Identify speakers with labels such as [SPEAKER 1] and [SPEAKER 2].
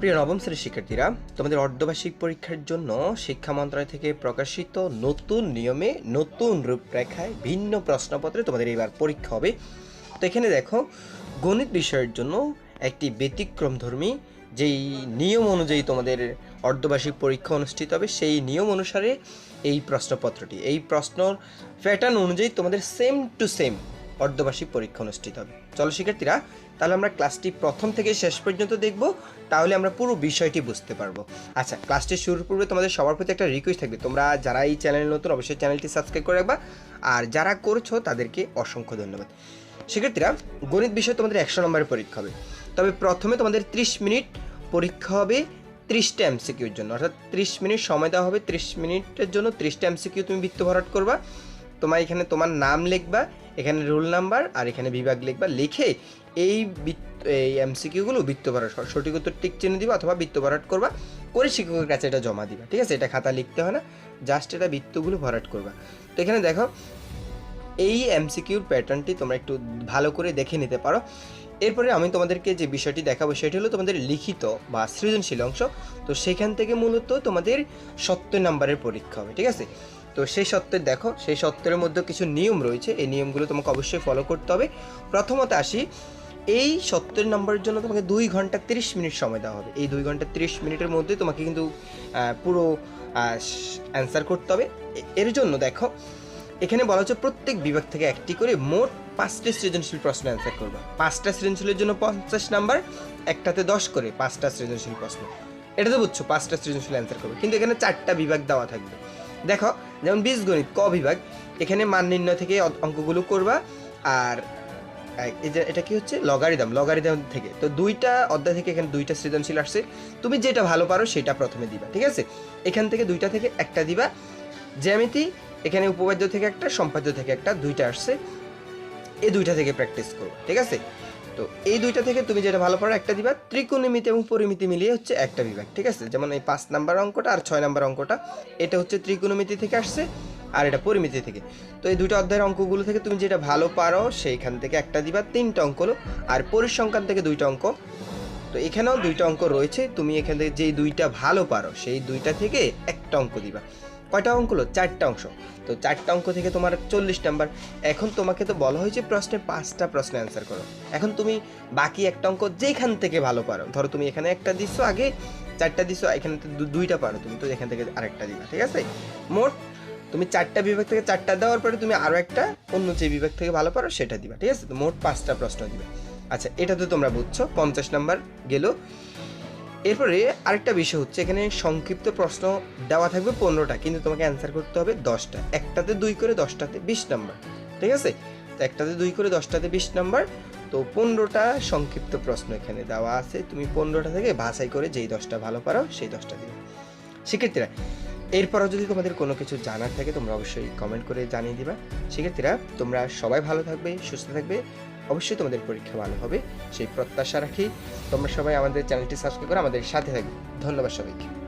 [SPEAKER 1] প্রিয় নবম শ্রেণির শিক্ষার্থীরা, তোমাদের অর্ধবার্ষিক পরীক্ষার জন্য শিক্ষা মন্ত্রণালয় থেকে প্রকাশিত নতুন নিয়মে নতুন রূপরেখায় ভিন্ন প্রশ্নপত্রে তোমাদের এবার পরীক্ষা হবে। তো এখানে দেখো, গণিত বিষয়ের জন্য একটি ব্যতিক্রমধর্মী যেই নিয়ম অনুযায়ী তোমাদের অর্ধবার্ষিক পরীক্ষা অনুষ্ঠিত হবে, সেই নিয়ম অনুসারে এই প্রশ্নপত্রটি, এই প্রশ্নর প্যাটার্ন অনুযায়ী তোমাদের সেম টু সেম অর্ধবার্ষিক পরীক্ষা অনুষ্ঠিত হবে। চলো শিক্ষার্থীরা, তাহলে আমরা ক্লাসটি প্রথম থেকে শেষ পর্যন্ত দেখব, তাহলে আমরা পুরো বিষয়টি বুঝতে পারব। আচ্ছা ক্লাসটি শুরুর পূর্বে তোমাদের সবার প্রতি একটা রিকোয়েস্ট থাকবে। তোমরা যারা এই চ্যানেল নতুন, অবশ্যই চ্যানেলটি সাবস্ক্রাইব করে রাখবা। আর যারা করছ, তাদেরকে অসংখ্য ধন্যবাদ। শিক্ষার্থীরা, গণিত বিষয় তোমাদের একশো নম্বরের পরীক্ষা হবে। তবে প্রথমে তোমাদের ত্রিশ মিনিট পরীক্ষা হবে ত্রিশটা এমসিকিউর জন্য। অর্থাৎ ত্রিশ মিনিট সময় দেওয়া হবে ত্রিশ মিনিটের জন্য। ত্রিশটা এমসিকিউ তুমি বৃত্ত ভরাট করবা। তোমার এখানে তোমার নাম লিখবা। এখানে রোল নাম্বার আর এখানে বিভাগ লিখবা, লিখে এই এই এমসিকিউগুলো বৃত্ত ভরাট সঠিক উত্তর টিক চিহ্ন দিবা অথবা বৃত্ত ভরাট করবা, করে শিক্ষকের কাছে এটা জমা দিবা, ঠিক আছে? এটা খাতা লিখতে হয় না জাস্ট এটা বৃত্তগুলো ভরাট করবা। তো এখানে দেখো, এই এমসিকিউর প্যাটার্নটি তোমরা একটু ভালো করে দেখে নিতে পারো। এরপরে আমি তোমাদেরকে যে বিষয়টি দেখাবো, সেটি হলো তোমাদের লিখিত বা সৃজনশীল অংশ। তো সেখান থেকে মূলত তোমাদের সত্তর নাম্বারের পরীক্ষা হবে, ঠিক আছে? তো সেই সত্ত্বের দেখো, সেই সত্ত্বের মধ্যে কিছু নিয়ম রয়েছে। এই নিয়মগুলো তোমাকে অবশ্যই ফলো করতে হবে। প্রথমত আসি, এই সত্তর নম্বরের জন্য তোমাকে দুই ঘণ্টা তিরিশ মিনিট সময় দেওয়া হবে। এই দুই ঘণ্টা তিরিশ মিনিটের মধ্যে তোমাকে কিন্তু পুরো অ্যান্সার করতে হবে। এর জন্য দেখো, এখানে বলা হচ্ছে প্রত্যেক বিভাগ থেকে একটি করে মোট পাঁচটি সৃজনশীল প্রশ্ন অ্যান্সার করবা। পাঁচটা সৃজনশীলের জন্য পঞ্চাশ নাম্বার একটাতে দশ করে পাঁচটা সৃজনশীল প্রশ্ন। এটা তো বুঝছ, পাঁচটা সৃজনশীল অ্যান্সার করবে। কিন্তু এখানে চারটা বিভাগ দেওয়া থাকবে। দেখো যেমন বীজগণিত, ক বিভাগ, এখানে মান নির্ণয় থেকে অঙ্কগুলো করবা। আর এটা কি হচ্ছে? লগারিদম লগারিদম থেকে। তো দুইটা অধ্যায় থেকে এখানে দুইটা সৃজনশীল আসছে। তুমি যেটা ভালো পারো সেটা প্রথমে দিবা, ঠিক আছে? এখান থেকে দুইটা থেকে একটা দিবা। জ্যামিতি, এখানে উপবাদ্য থেকে একটা, সম্পাদ্য থেকে একটা, দুইটা আসছে। এই দুইটা থেকে প্র্যাকটিস করো ঠিক আছে? তো এই দুইটা থেকে তুমি যেটা ভালো পারো একটা দিবা ত্রিকোণমিতি এবং পরিমিতি মিলিয়ে হচ্ছে একটা বিভাগ, ঠিক আছে? যেমন এই পাঁচ নাম্বার অঙ্কটা আর ছয় নাম্বার অঙ্কটা, এটা হচ্ছে ত্রিকোণমিতি থেকে আসছে আর এটা পরিমিতি থেকে। তো এই দুইটা অধ্যায়ের অঙ্কগুলো থেকে তুমি যেটা ভালো পারো সেইখান থেকে একটা দিবা তিনটা অঙ্ক হলো, আর পরিসংখ্যান থেকে দুইটা অঙ্ক। তো এখানেও দুইটা অঙ্ক রয়েছে, তুমি এখান থেকে যেই দুইটা ভালো পারো সেই দুইটা থেকে একটা অঙ্ক দিবা। কয়টা অঙ্ক হলো? চারটা অংশ। তো চারটা অঙ্ক থেকে তোমার চল্লিশ নাম্বার। এখন তোমাকে তো বলা হয়েছে প্রশ্নে পাঁচটা প্রশ্ন অ্যান্সার করো। এখন তুমি বাকি একটা অঙ্ক যেখান থেকে ভালো পারো, ধরো তুমি এখানে একটা দিছো আগে, চারটা দিছো, এখানে দুইটা পারো, তুমি তো এখান থেকে আরেকটা দিবা, ঠিক আছে? মোট তুমি চারটা বিভাগ থেকে চারটা দেওয়ার পরে তুমি আরও একটা অন্য যে বিভাগ থেকে ভালো পারো সেটা দিবা, ঠিক আছে? তো মোট পাঁচটা প্রশ্ন দিবে। আচ্ছা এটা তো তোমরা বুঝছ, পঞ্চাশ নাম্বার গেল। এরপরে আরেকটা বিষয় হচ্ছে, এখানে সংক্ষিপ্ত প্রশ্ন দেওয়া থাকবে পনেরোটা, কিন্তু তোমাকে অ্যান্সার করতে হবে দশটা। একটাতে দুই করে দশটাতে বিশ নাম্বার ঠিক আছে? তো একটাতে দুই করে দশটাতে বিশ নাম্বার তো পনেরোটা সংক্ষিপ্ত প্রশ্ন এখানে দেওয়া আছে। তুমি পনেরোটা থেকে বাছাই করে যেই দশটা ভালো পারো, সেই দশটা দিবে। শিক্ষার্থীরা, এরপরও যদি তোমাদের কোনো কিছু জানার থাকে, তোমরা অবশ্যই কমেন্ট করে জানিয়ে দিবা। শিক্ষার্থীরা, তোমরা সবাই ভালো থাকবে, সুস্থ থাকবে। অবশ্যই তোমাদের পরীক্ষা ভালো হবে। সেই প্রত্যাশা রাখি। তোমরা সবাই আমাদের চ্যানেলটি সাবস্ক্রাইব করে আমাদের সাথে থাকবে। ধন্যবাদ সবাইকে।